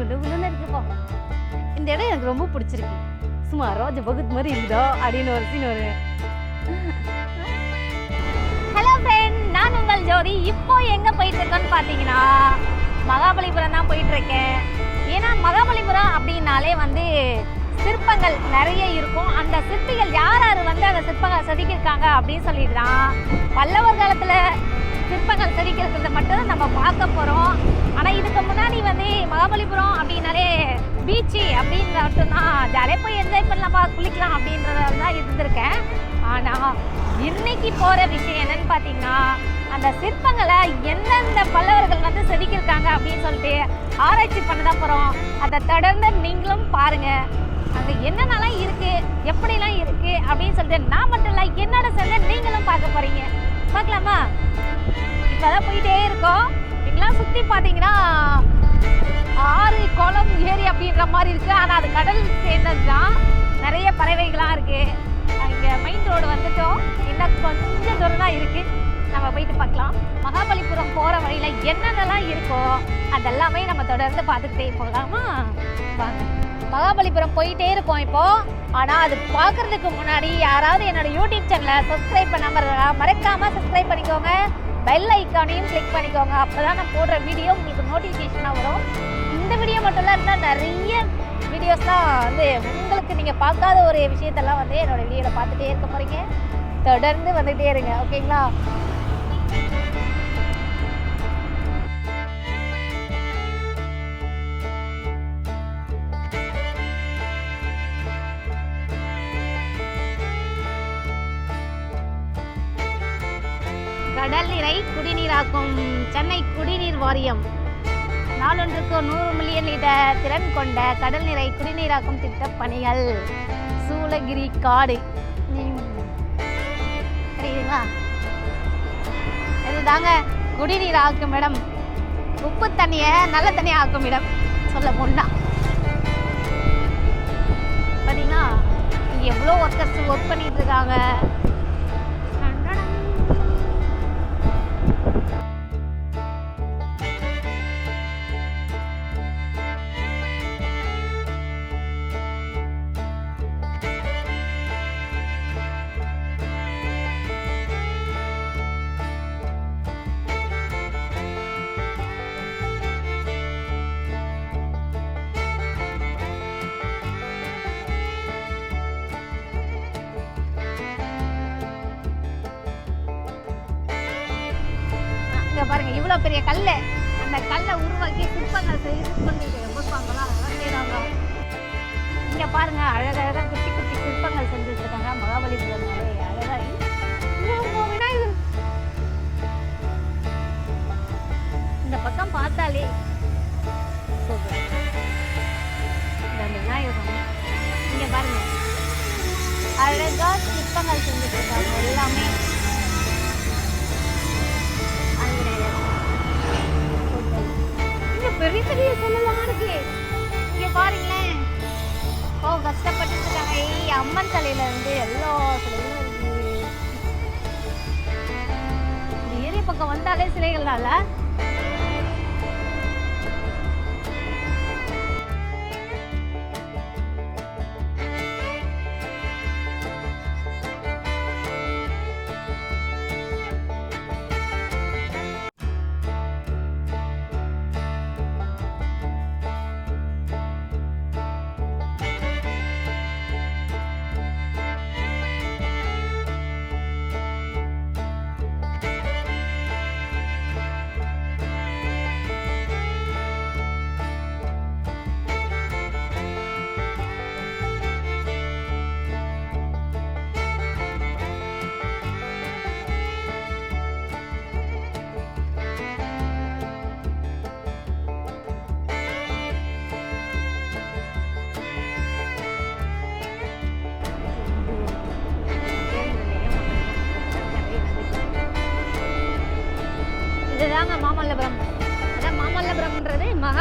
குழு குளுன்னு இருக்குப்பா இந்த இடம் எனக்கு ரொம்ப பிடிச்சிருக்கு. சும்மா ரோஜ பகுத் மாதிரி இருக்குதோ அப்படின்னு ஒரு சீன் ஒரு ஹலோ ஃப்ரெண்ட் நான் உங்கள் ஜோதி. இப்போ எங்கே போயிட்டு இருக்கோன்னு பார்த்தீங்கன்னா மகாபலிபுரம் தான் போயிட்டு இருக்கேன். ஏன்னா மகாபலிபுரம் அப்படின்னாலே வந்து சிற்பங்கள் நிறைய இருக்கும். அந்த சிற்பிகள் யார் யார் வந்து அந்த சிற்பங்களை செதுக்கியிருக்காங்க அப்படின்னு சொல்லிட்டு தான் பல்லவர் காலத்தில் சிற்பங்கள் செதுக்கிறது மட்டும் நம்ம பார்க்க போகிறோம் ஆனால் இதுக்கு முன்னாடி வந்து மகாபலிபுரம் அப்படின்னாலே பீச்சு அப்படின்ற மட்டும்தான் ஜாலியாக போய் என்ஜாய் பண்ணலாம்ப்பா குளிக்கலாம் அப்படின்றதால தான் இருந்திருக்கேன். ஆனால் இன்னைக்கு போகிற விஷயம் என்னன்னு பார்த்தீங்கன்னா அந்த சிற்பங்களை எந்தெந்த பல்லவர்கள் வந்து செதுக்கியிருக்காங்க அப்படின்னு சொல்லிட்டு ஆராய்ச்சி பண்ண தான் போகிறோம் அதை தொடர்ந்து நீங்களும் பாருங்கள் அங்கே என்னென்னலாம் இருக்குது எப்படிலாம் இருக்குது அப்படின்னு சொல்லிட்டு நான் மட்டும் இல்லை என்னோட சேர்ந்து நீங்களும் பார்க்க போகிறீங்க பார்க்கலாமா? இப்போ தான் போயிட்டே இருக்கோம். இங்கெல்லாம் சுற்றி பார்த்தீங்கன்னா ஆறு குளம் ஏரி அப்படின்ற மாதிரி இருக்குது ஆனால் அது கடல் சேர்ந்தது தான். நிறைய பறவைகளாக இருக்குது இங்கே மெயின் ரோடு வந்துட்டோம். இன்னும் கொஞ்சம் தூரம் தான் இருக்குது நம்ம போயிட்டு பார்க்கலாம். மகாபலிபுரம் போகிற வழியில் என்னென்னலாம் இருக்கோ அதெல்லாமே நம்ம தொடர்ந்து பார்த்துக்கிட்டே போகலாமா? வாங்க. மகாபலிபுரம் போயிட்டே இருக்கோம் இப்போ. ஆனால் அது பார்க்கறதுக்கு முன்னாடி யாராவது என்னோட யூடியூப் சேனலை சப்ஸ்கிரைப் பண்ணாமல் மறக்காமல் சப்ஸ்கிரைப் பண்ணிக்கோங்க. பெல் ஐக்கானையும் கிளிக் பண்ணிக்கோங்க. அப்போ தான் நான் போடுற வீடியோ உங்களுக்கு நோட்டிஃபிகேஷனாக வரும். இந்த வீடியோ மட்டும் இருந்தால் நிறைய வீடியோஸ்லாம் வந்து உங்களுக்கு நீங்கள் பார்க்காத ஒரு விஷயத்தெல்லாம் வந்து என்னோடய வீடியோவில் பார்த்துட்டே இருக்க போகிறீங்க தொடர்ந்து வந்துகிட்டே இருங்க ஓகேங்களா நீரை சென்னை குடிநீர் வாரியம். நாளொன்றுக்கு நூறு மில்லியன் லிட்டர் திறன் கொண்ட கடல் நீரை குடிநீராக்கும் திட்டப் பணிகள். சூளகிரி காடு. தெரியுதுங்களா இதுதாங்க குடிநீர் ஆக்கும் இடம். உப்பு தண்ணியை நல்ல தண்ணியை ஆக்கும் இடம். சொல்ல போனா பார்த்தீங்கன்னா இங்கே எவ்வளோ ஒர்க்கர்ஸ் ஒர்க் பண்ணிட்டு இருக்காங்க. பெரிய கல் அந்த கல்லை உருவாக்கி சிற்பங்கள் செய்து கொண்டு கொடுப்பாங்களா? அதெல்லாம் செய்கிறாங்க இங்க பாருங்க அழகழகா குட்டி குட்டி சிற்பங்கள் செஞ்சுட்டு இருக்காங்க மகாபலிபுரம் விநாயகர். இந்த பக்கம் பார்த்தாலே இந்த விநாயகர் இங்க பாருங்க. அழகா சிற்பங்கள் செஞ்சுட்டு இருக்காங்க எல்லாமே. பெரிய பெரிய சிலைலாம் இருக்கு? இங்க பாருங்களேன். ஓ கஷ்டப்பட்டு இருக்காங்க ஏய் அம்மன் தலையில இருந்து எல்லா சிலைகளும் இருக்கு. ஏரி பக்கம் வந்தாலே சிலைகள்னால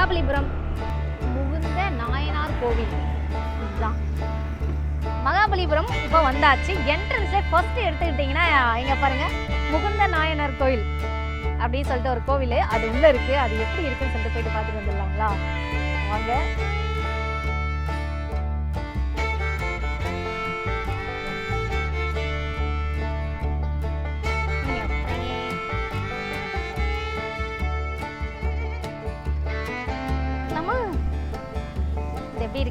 மகாபலிபுரம். முகுந்த நாயனார் கோவில். இதுதான். மகாபலிபுரம் இப்போ வந்தாச்சு. என்ட்ரன்ஸே ஃபர்ஸ்ட் எடுத்துக்கிட்டிங்கன்னா இங்க பாருங்க முகுந்த நாயனார் கோயில் அப்படின்னு சொல்லிட்டு ஒரு கோவில். அது உள்ள இருக்கு. அது எப்படி இருக்குன்னு சொல்லிட்டு போயிட்டு பார்த்துட்டு வந்துடலாங்களா? வாங்க.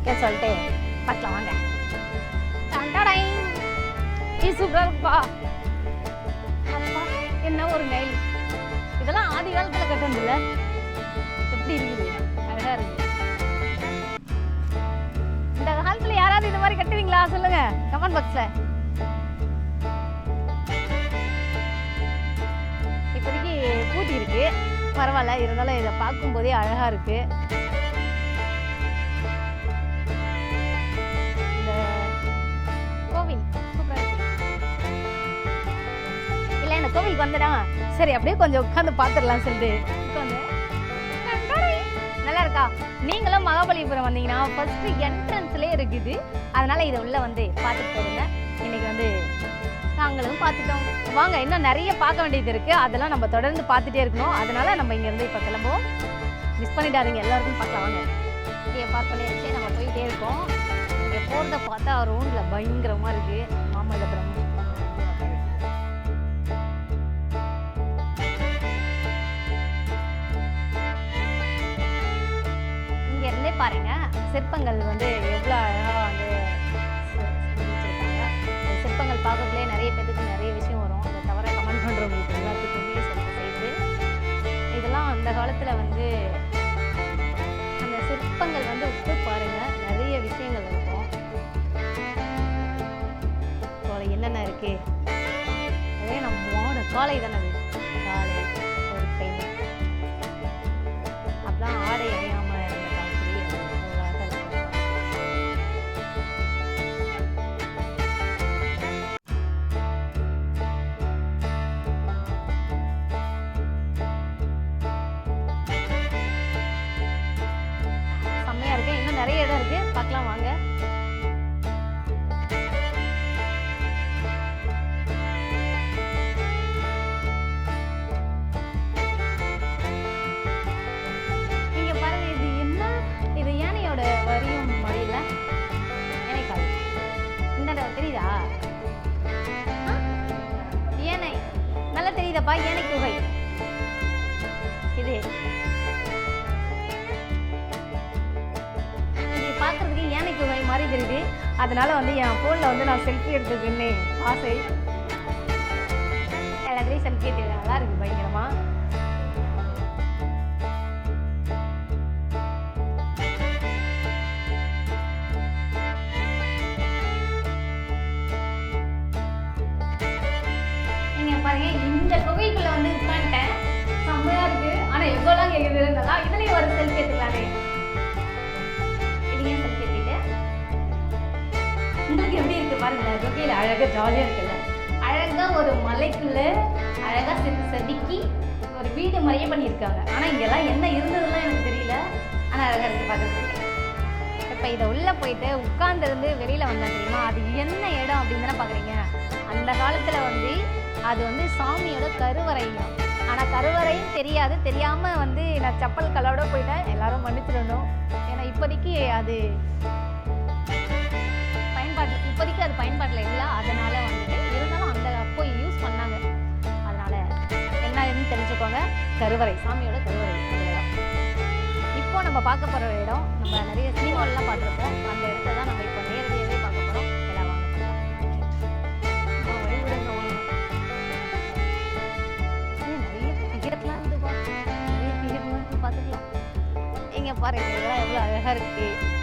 இது சொல்லிட்டு பார்க்கலாம் வாங்க டண்டடை. இருக்குப்பா என்ன ஒரு நெயில் இதெல்லாம் ஆதி காலத்துல கட்டணும்ல எப்படி இருக்குது அழகா இருக்கு இந்த காலத்துல யாராவது இந்த மாதிரி கட்டுவீங்களா சொல்லுங்க கமெண்ட் பாக்ஸ்ல இப்போதைக்கு பூட்டி இருக்கு பரவாயில்ல இருந்தாலும் இதை பார்க்கும்போதே அழகா இருக்கு இந்த கோவிலுக்கு வந்தடா சரி அப்படியே கொஞ்சம் உட்காந்து பார்த்துடலாம் சொல்லிட்டு உட்காந்து நல்லா இருக்கா நீங்களும் மகாபலிபுரம் வந்தீங்கன்னா ஃபர்ஸ்ட் என்ட்ரன்ஸ்லேயே இருக்குது. அதனால இதை உள்ள வந்து பார்த்துட்டு போடுங்க இன்னைக்கு வந்து நாங்களும் பார்த்துட்டோம். வாங்க இன்னும் நிறைய பார்க்க வேண்டியது இருக்கு. அதெல்லாம் நம்ம தொடர்ந்து பார்த்துட்டே இருக்கணும். அதனால நம்ம இங்கேருந்து இப்போ கிளம்புவோம். மிஸ் பண்ணிடாதீங்க எல்லாருக்கும் பார்க்கலாம் வாங்க. இங்கே பார்க் பண்ணியாச்சு. நம்ம போயிட்டே இருக்கோம். இங்கே போகிறத பார்த்தா ரோண்டில் பயங்கரமாக இருக்குது மாமல்லபுரம். சிற்பங்கள் வந்து எவ்வளோ அழகாக வந்து சிற்பங்கள் பார்க்கக்குள்ளே நிறைய பேருக்கு நிறைய விஷயம் வரும். அதை தவிர கமெண்ட் பண்ணுறவங்களுக்கு எல்லாத்துக்குமே சொல்ல சேர்த்து இதெல்லாம் அந்த காலத்தில் வந்து அந்த சிற்பங்கள் வந்து உப்பு பாருங்கள் நிறைய விஷயங்கள் இருக்கும். போல என்னென்ன இருக்குது அதே நம்மளோட காலை தானே நிறைய இடம் இருக்குது பார்க்கலாம் வாங்க. அதனால வந்து என் ஃபோனில் வந்து நான் செல்ஃபி எடுத்துக்கின்னு ஆசை எல்லாத்துலேயும் செல்ஃபி எடுத்து நல்லா இருக்கு பயங்கரமாக பாருங்க இந்த குகைக்குள்ள வந்து உட்காந்துட்டேன். செம்மையா இருக்கு. ஆனா எவ்வளோலாம் கேக்குது? நல்லா இதுலயும் ஒரு செல்ஃபி எடுத்துக்கலாமே. உங்களுக்கு பாருங்க குகையில அழகா இருக்குல்ல? அழகாக ஒரு மலைக்குள்ளே அழகாக செது செதுக்கி ஒரு வீடு மாதிரியே பண்ணியிருக்காங்க. ஆனால் இங்கெல்லாம் என்ன இருந்ததுலாம் எனக்கு தெரியல. ஆனால் அழகாக இருக்குது பார்க்குறதுக்கு. இப்போ இதை உள்ளே போயிட்டு உட்காந்துருந்து வெளியில் வந்தேன் தெரியுமா? அது என்ன இடம் அப்படின்னு தானே பார்க்குறீங்க அந்த காலத்தில் வந்து அது வந்து சாமியோட கருவறையும் ஆனால் கருவறையும் தெரியாது. தெரியாமல் வந்து நான் செப்பல் கலோட போயிட்டேன். எல்லாரும் மன்னிச்சிடணும். ஏன்னா இப்போதைக்கு அது அப்போதைக்கு அது பயன்பாட்டில் இல்லை அதனால வந்துட்டு இருந்தாலும் அந்த அப்போ யூஸ் பண்ணாங்க. அதனால என்ன தெரிஞ்சுக்கோங்க. கருவறை சாமியோட கருவறை. இப்போ நம்ம பார்க்க போகிற இடம் நம்ம நிறைய சினிமாலெலாம் பார்த்துருப்போம். அந்த இடத்த தான் நம்ம இப்போ நேரடியாகவே பார்க்க போகிறோம் பார்த்துக்கலாம். இங்க பாருங்க இதெல்லாம் எவ்வளோ அழகாக இருக்குது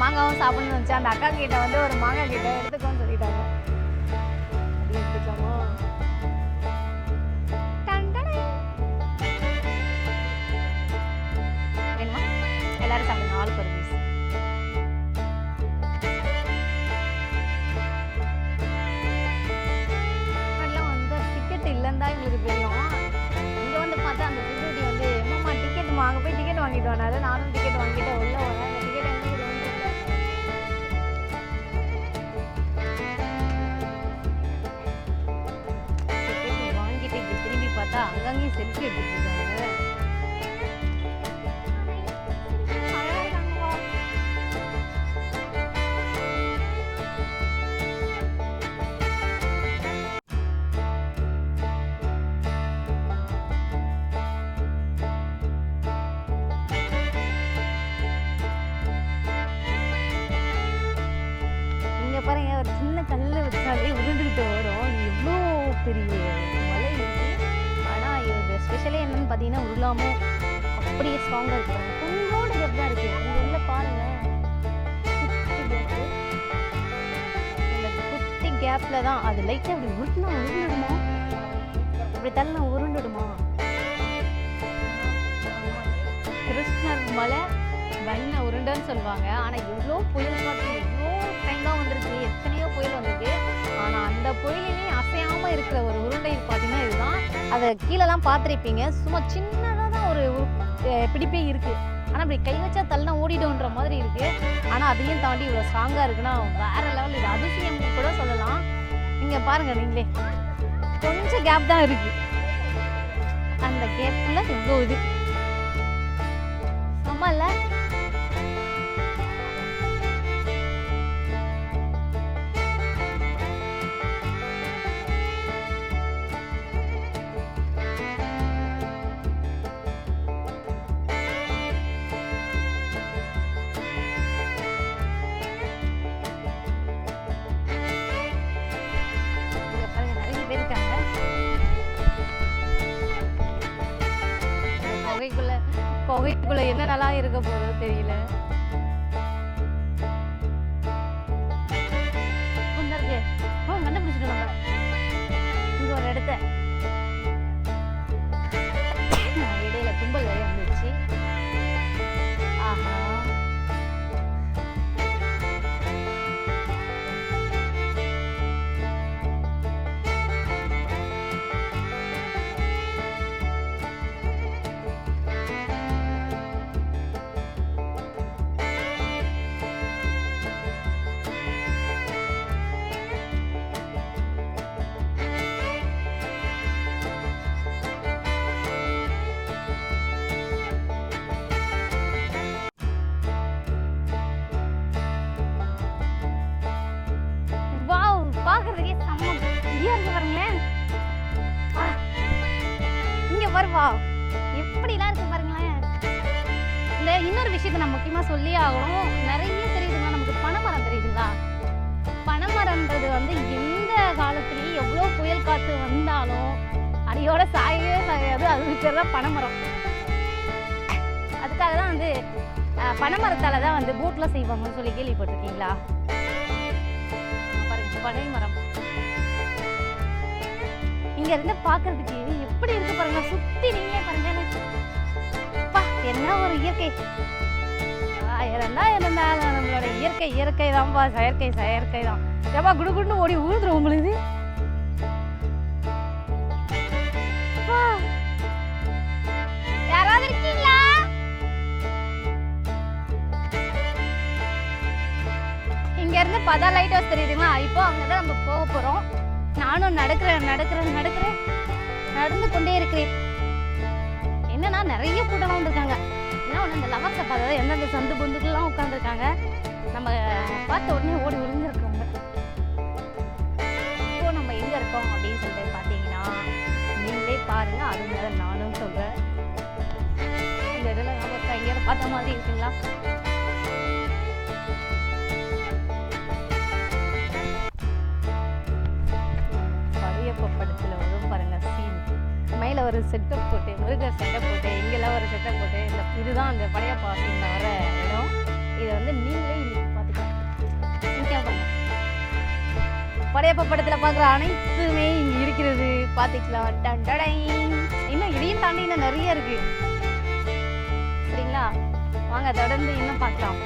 மாங்காவும் சாப்பிடணும்னு நினச்சேன் அந்த அக்கா கிட்ட வந்து ஒரு மாங்காய் கிட்ட பாருங்க ஒரு சின்ன கல்லு வச்சாலே உருண்டுகிட்டு வரும். எவ்வளோ பெரிய மலை ஆனால் ஆனா இது ஸ்பெஷலே என்னன்னு பார்த்தீங்கன்னா உருளாமல் அப்படியே ஸ்ட்ராங்காக இருக்கு. பாருங்க. கொஞ்சோண்டு தான் இருக்கு. இங்கே உள்ள பாருங்க. குட்டி குட்டி தான் அது லைட்டாக அப்படி உருட்டுனா உருண்டுடுமா? அப்படி தள்ள உருண்டுடுமா? கிருஷ்ணர் மலை வண்ண உருண்டன்னு சொல்லுவாங்க. ஆனால் எவ்வளோ புயல் காற்று டைம் தான் வந்திருக்கு. எத்தனையோ புயல் வந்திருக்கு. ஆனால் அந்த புயலிலே அசையாம இருக்கிற ஒரு உருண்டை பார்த்தீங்கன்னா இதுதான். அதை கீழெல்லாம் பார்த்துருப்பீங்க சும்மா சின்னதாக தான் ஒரு பிடிப்பே இருக்கு. ஆனால் அப்படி கை வச்சா தள்ளினா ஓடிடும்ன்ற மாதிரி இருக்கு. ஆனால் அதையும் தாண்டி இவ்வளோ ஸ்ட்ராங்காக இருக்குன்னா வேற லெவல் இது. அதிசயம் கூட சொல்லலாம். நீங்கள் பாருங்க நீங்களே. கொஞ்சம் கேப் தான் இருக்கு. அந்த கேப்ல இவ்வளோ இது? செம்மல்ல இங்க ஒரு இடத்த சூப்பர் வா எப்படிலாம் இருக்கு பாருங்களேன். இந்த இன்னொரு விஷயத்தை நான் முக்கியமா சொல்லி ஆகணும். நிறைய தெரியுதுங்களா? நமக்கு பனைமரம் தெரியுதுங்களா? பனைமரம்ன்றது வந்து எந்த காலத்துலயும் எவ்வளோ புயல் காத்து வந்தாலும் அடியோட சாயவே சாயாது. அது பேர் தான் பனைமரம். அதுக்காக தான் வந்து அஹ், பனைமரத்தால தான் வந்து பூட்லாம் செய்வாங்கன்னு சொல்லி கேள்விப்பட்டிருக்கீங்களா? பாருங்க பனை மரம் இங்க இருந்து பாக்குறதுக்கு எப்படி இருக்கு பாருங்க? சுத்தி நீங்களே பாருங்க என்ன ஒரு இயற்கை? ஆயிரம் இருந்தாலும் நம்மளோட இயற்கை இயற்கை தான்ப்பா செயற்கை செயற்கை தான் ஏப்பா குடு குடுன்னு ஓடி ஊழுதுரும் உங்களுக்கு? யாராவது இருக்கீங்களா? இங்க இருந்து பதா லைட் ஹவுஸ் தெரியுதுங்களா? இப்போ அங்கதான் நம்ம போக போறோம். நானும் நடக்கிறேன் நடக்கிறேன் நடக்கிறேன். நடந்து கொண்டே இருக்கிறேன். என்னன்னா நிறைய கூட்டம் வந்திருக்காங்க. ஏன்னா ஒண்ணு இந்த லவர்ஸை பார்த்தா எந்தெந்த சந்து பொந்துக்கெல்லாம் உட்காந்துருக்காங்க நம்ம பார்த்த உடனே ஓடி விழுந்துருக்காங்க இப்போ நம்ம எங்க இருக்கோம் அப்படின்னு சொல்லிட்டு பார்த்தீங்கன்னா நீங்களே பாருங்க அது மேலே நானும் சொல்றேன். இந்த இடத்துல நம்ம எங்கேயாவது பார்த்த மாதிரி இருக்குங்களா? படத்தில் வரும் பாருங்க சீன் மேலே ஒரு செட்டப் போட்டு முருகர் செட்டப் போட்டு இங்கெல்லாம் ஒரு செட்டப் போட்டு இந்த இதுதான் அந்த படையப்பா சீனில் வர இடம். இதை வந்து நீங்களே இன்னைக்கு பார்த்துக்கலாம் படையப்ப படையப்பா படத்தில் பார்க்குற அனைத்துமே இங்கே இருக்கிறது. பார்த்துக்கலாம். டன் இன்னும் இதையும் தாண்டி இன்னும் நிறைய இருக்கு. சரிங்களா? வாங்க தொடர்ந்து இன்னும் பார்க்கலாம்.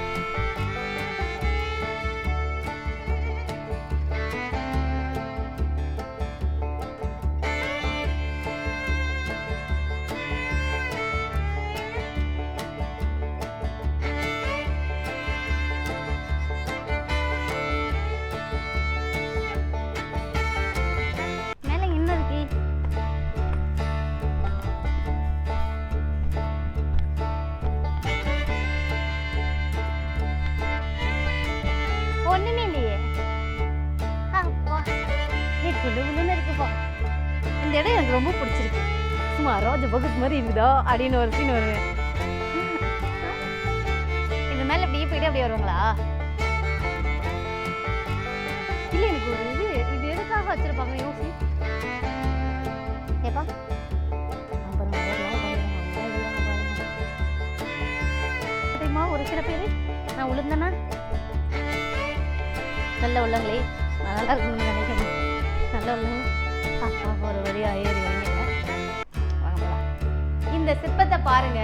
ஒண்ணுமே இல்லையே. அப்பா ஏ இருக்குப்பா இந்த இடம் எனக்கு ரொம்ப பிடிச்சிருக்கு. சும்மா ரோஜ பகுத் மாதிரி இருக்குதோ? அப்படின்னு ஒரு சீன் வருவேன் இது மேல இப்படியே போயிட்டு அப்படியே வருவாங்களா? இல்ல எனக்கு ஒரு இது இது எதுக்காக வச்சிருப்பாங்க? யோசி. ஏப்பா. அப்புறம் ஒரு சில பேர்? நான் உளுந்தேன்னா நல்ல உள்ளங்களே. நல்லா இருக்கணும்னு நினைக்கிறேன் நல்ல உள்ளங்க. அப்பா ஒரு வழியாக ஏறி இந்த சிற்பத்தை பாருங்க.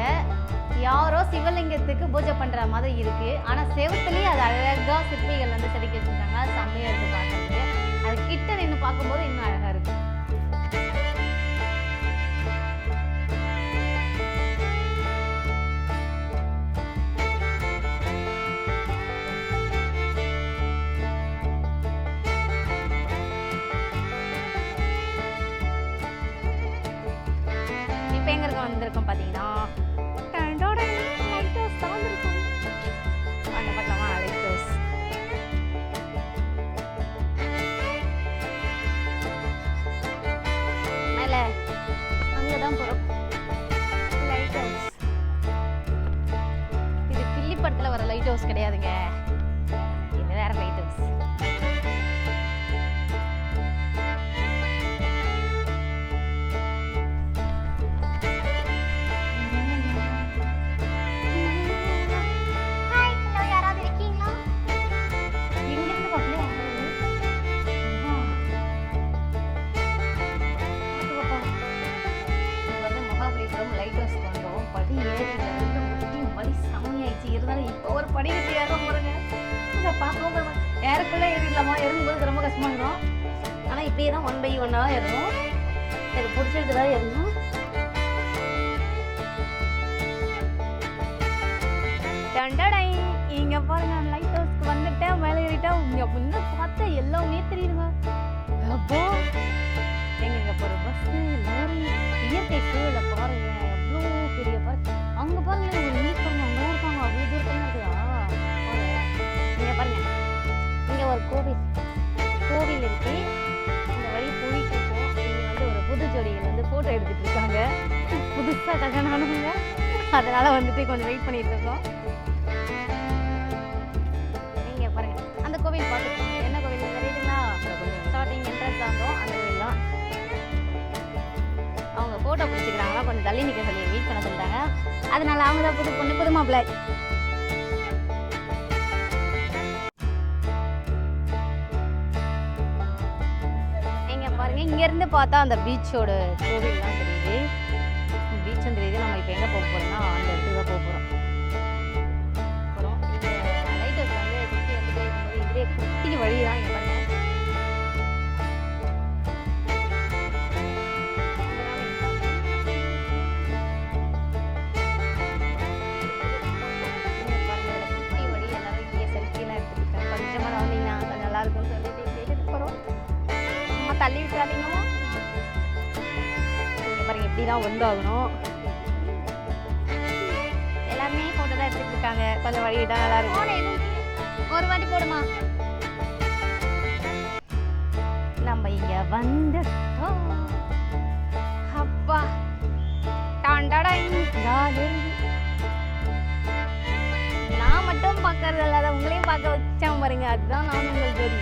யாரோ சிவலிங்கத்துக்கு பூஜை பண்ற மாதிரி இருக்கு. ஆனா செவுத்துலயே அது அழகா சிற்பிகள் வந்து செதுக்கி ஒன்றா தான் எனக்கு பிடிச்சிருக்கு தான் புதுசா கல்யாணம் அதனால வந்துட்டு கொஞ்சம் வெயிட் பண்ணிட்டு இருக்கோம் நீங்கள் பாருங்க. அந்த கோவில் பார்த்து என்ன கோவில்? தெரியுதுங்களா ஸ்டார்டிங் என்ட்ரன்ஸ் ஆகும். அந்த கோவில் தான். அவங்க ஃபோட்டோ பிடிச்சிக்கிறாங்களா கொஞ்சம் தள்ளி நிற்க சொல்லி வெயிட் பண்ண சொல்லிட்டாங்க. அதனால அவங்க தான் புது பொண்ணு புது மாப்பிள்ளை. இங்கே பாருங்க. இங்கேருந்து பார்த்தா அந்த பீச்சோட கோவில்லாம் தெரியும். தான் வந்தாகணும். எல்லாருமே ஃபோட்டோ தான் எடுத்துட்டு இருக்காங்க. கொஞ்சம் வழி விட்டா நல்லா இருக்கும். ஒரு வாட்டி போடுமா? நம்ம இங்க வந்துட்டோம். அப்பா. டாண்டடை நான் மட்டும் பார்க்கறது இல்லாத உங்களையும் பார்க்க வச்சேன் பாருங்க. அதுதான் நான் உங்கள் ஜோடி.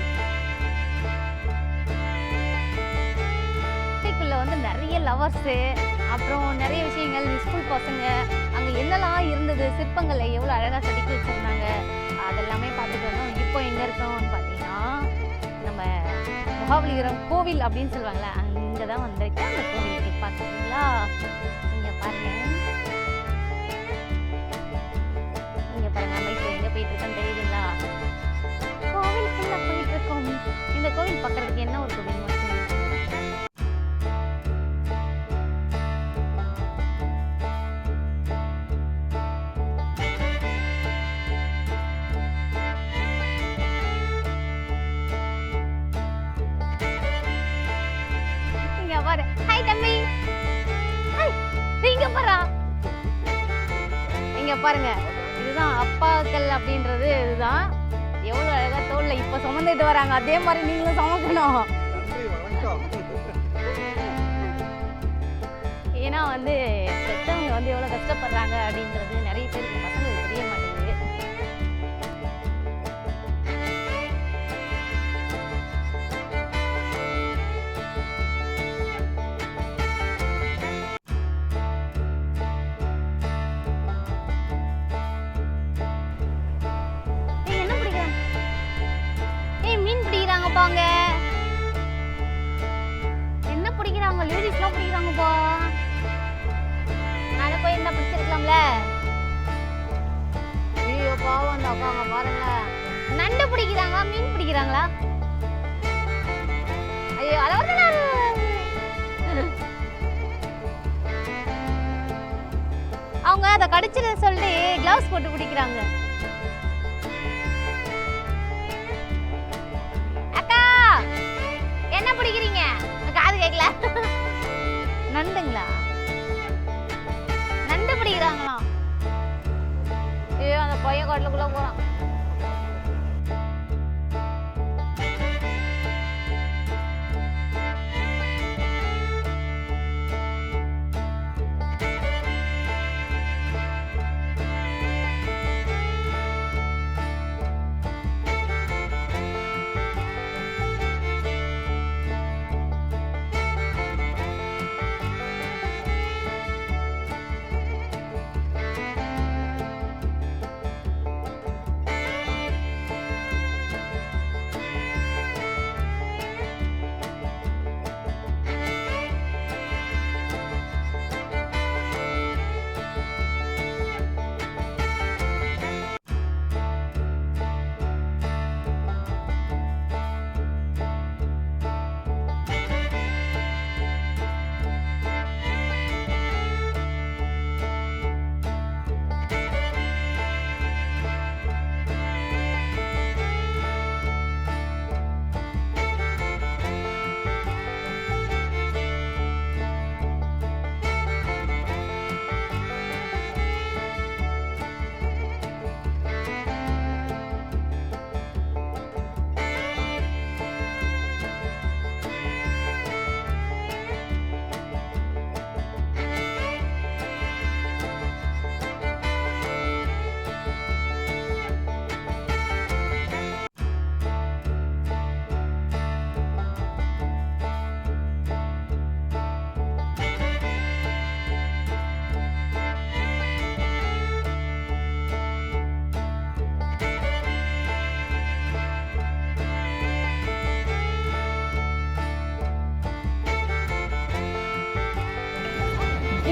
வந்து நிறைய லவர்ஸு அப்புறம் நிறைய விஷயங்கள் ஸ்கூல் பசங்க அங்கே என்னெல்லாம் இருந்தது சிற்பங்களை எவ்வளோ அழகாக செதுக்கி வச்சுருந்தாங்க அதெல்லாமே பார்த்துட்டு வந்தோம். இப்போ எங்கே இருக்கோம்னு பார்த்தீங்கன்னா நம்ம மகாபலிபுரம் கோவில் அப்படின்னு சொல்லுவாங்கள்ல அங்கே தான் வந்திருக்கேன். அந்த கோவிலுக்கு பார்த்தீங்களா இங்கே பாருங்க. இங்கே பாருங்க நம்ம இப்போ எங்கே போயிட்டுருக்கோம் தெரியுதுங்களா? கோவிலுக்குள்ளே போயிட்டுருக்கோம் இந்த கோவில் பார்க்கறதுக்கு என்ன ஒரு கோவில் இங்க இங்க பாருங்க இதுதான் அப்பாக்கள் அப்படின்றது இதுதான் எவ்வளவு அழகா தோல்ல. இப்ப சுமந்துட்டு வராங்க. அதே மாதிரி நீங்களும் சுமக்கணும். ஏன்னா வந்து பெற்றவங்க வந்து எவ்வளவு கஷ்டப்படுறாங்க அப்படின்றது என்ன ஐயோ பாவம் அந்த அக்காங்க பாருங்களேன். நண்டு பிடிக்கிறாங்களா மீன் பிடிக்கிறாங்களா? ஐயோ அளவு அவங்க அதை கடிச்சிட சொல்லி கிளவுஸ் போட்டு பிடிக்கிறாங்க அக்கா என்ன பிடிக்கிறீங்க? காது கேட்கல. நண்டுங்களா? நண்டு பிடிக்கிறாங்களாம் ஐயோ அந்த பையன் காட்டுக்குள்ள போறான்.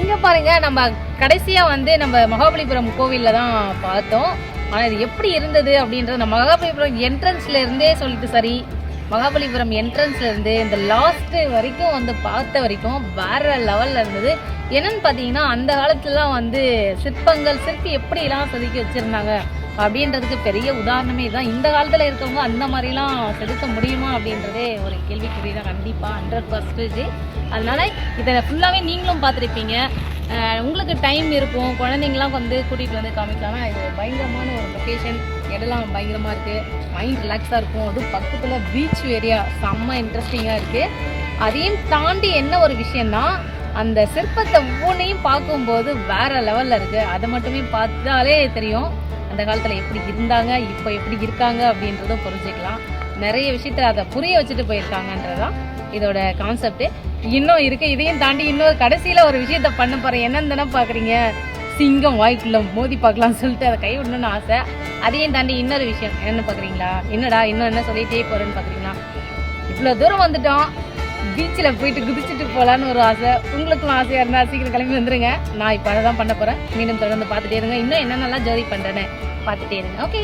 இங்கே பாருங்க நம்ம கடைசியாக வந்து நம்ம மகாபலிபுரம் கோவில்ல தான் பார்த்தோம். ஆனால் இது எப்படி இருந்தது அப்படின்றது நம்ம மகாபலிபுரம் என்ட்ரன்ஸ்ல இருந்தே சொல்லிட்டு சரி. மகாபலிபுரம் என்ட்ரன்ஸ்ல இருந்து இந்த லாஸ்ட்டு வரைக்கும் வந்து பார்த்த வரைக்கும் வேற லெவலில் இருந்தது. என்னன்னு பார்த்தீங்கன்னா அந்த காலத்துலலாம் வந்து சிற்பங்கள் சிற்பி எப்படிலாம் செதுக்கி வச்சுருந்தாங்க? அப்படின்றதுக்கு பெரிய உதாரணமே தான் இந்த காலத்தில் இருக்கவங்க அந்த மாதிரிலாம் செலுத்த முடியுமா அப்படின்றதே ஒரு கேள்விக்குறி தான். கண்டிப்பாக ஹண்ட்ரட் பர்சன்டேஜ் அதனால் இதை ஃபுல்லாகவே நீங்களும் பார்த்துருப்பீங்க. உங்களுக்கு டைம் இருக்கும். குழந்தைங்களாம் வந்து கூட்டிகிட்டு வந்து காமிக்கலாம்னா இது பயங்கரமான ஒரு லொக்கேஷன் இடம்லாம் பயங்கரமாக இருக்குது மைண்ட் ரிலாக்ஸாக இருக்கும். அதுவும் பக்கத்தில் பீச் ஏரியா செம்ம இன்ட்ரெஸ்டிங்காக இருக்குது அதையும் தாண்டி என்ன ஒரு விஷயம்னா அந்த சிற்பத்தை ஒவ்வொன்றையும் பார்க்கும்போது வேற லெவலில் இருக்குது அதை மட்டுமே பார்த்தாலே தெரியும். அந்த காலத்தில் எப்படி இருந்தாங்க இப்போ எப்படி இருக்காங்க அப்படின்றதும் புரிஞ்சுக்கலாம். நிறைய விஷயத்துல அதை புரிய வச்சுட்டு போயிருக்காங்கன்றதான் இதோட கான்செப்ட்டு இன்னும் இருக்கு. இதையும் தாண்டி இன்னொரு கடைசியில் ஒரு விஷயத்த பண்ண போகிறேன் என்னன்னு தானே பாக்குறீங்க? சிங்கம் வாய்க்குள்ள மோதி பார்க்கலாம்னு சொல்லிட்டு அதை கைவிடணும்னு ஆசை. அதையும் தாண்டி இன்னொரு விஷயம். என்ன பார்க்குறீங்களா என்னடா இன்னும் என்ன சொல்லிகிட்டே போகிறேன்னு பார்க்குறீங்களா இவ்வளோ தூரம் வந்துட்டோம். பீச்சில் போயிட்டு குதிச்சுட்டு போகலான்னு ஒரு ஆசை. உங்களுக்கும் ஆசையாக இருந்தால் சீக்கிரம் கிளம்பி வந்துருங்க. நான் இப்போ அதை தான் பண்ண போகிறேன் மீண்டும் தொடர்ந்து பார்த்துட்டே இருங்க. இன்னும் என்னென்னலாம் ஜோதி பண்ணுறேன்னு பார்த்துட்டே இருங்க ஓகே